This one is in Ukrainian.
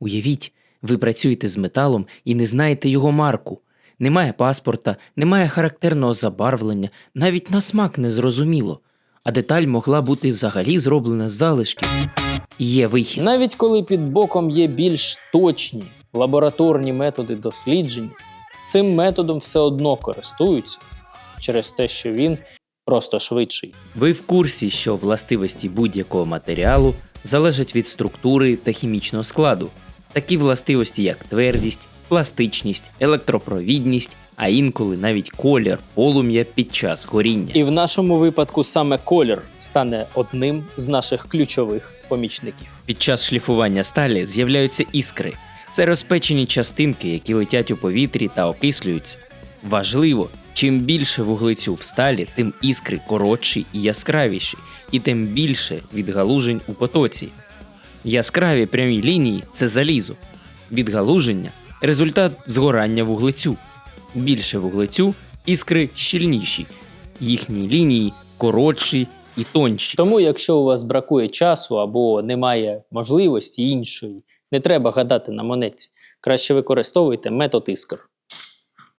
Уявіть, ви працюєте з металом і не знаєте його марку. Немає паспорта, немає характерного забарвлення, навіть на смак не зрозуміло. А деталь могла бути взагалі зроблена з залишків. Є вихід. Навіть коли під боком є більш точні лабораторні методи досліджень, цим методом все одно користуються через те, що він просто швидший. Ви в курсі, що властивості будь-якого матеріалу залежать від структури та хімічного складу. Такі властивості, як твердість, пластичність, електропровідність, а інколи навіть колір полум'я під час горіння. І в нашому випадку саме колір стане одним з наших ключових помічників. Під час шліфування сталі з'являються іскри. Це розпечені частинки, які летять у повітрі та окислюються. Важливо, чим більше вуглецю в сталі, тим іскри коротші і яскравіші, і тим більше відгалужень у потоці. Яскраві прямі лінії це залізо. Відгалуження результат згорання вуглецю. Більше вуглецю іскри щільніші, їхні лінії коротші і тонші. Тому, якщо у вас бракує часу або немає можливості іншої, не треба гадати на монетці. Краще використовуйте метод іскр.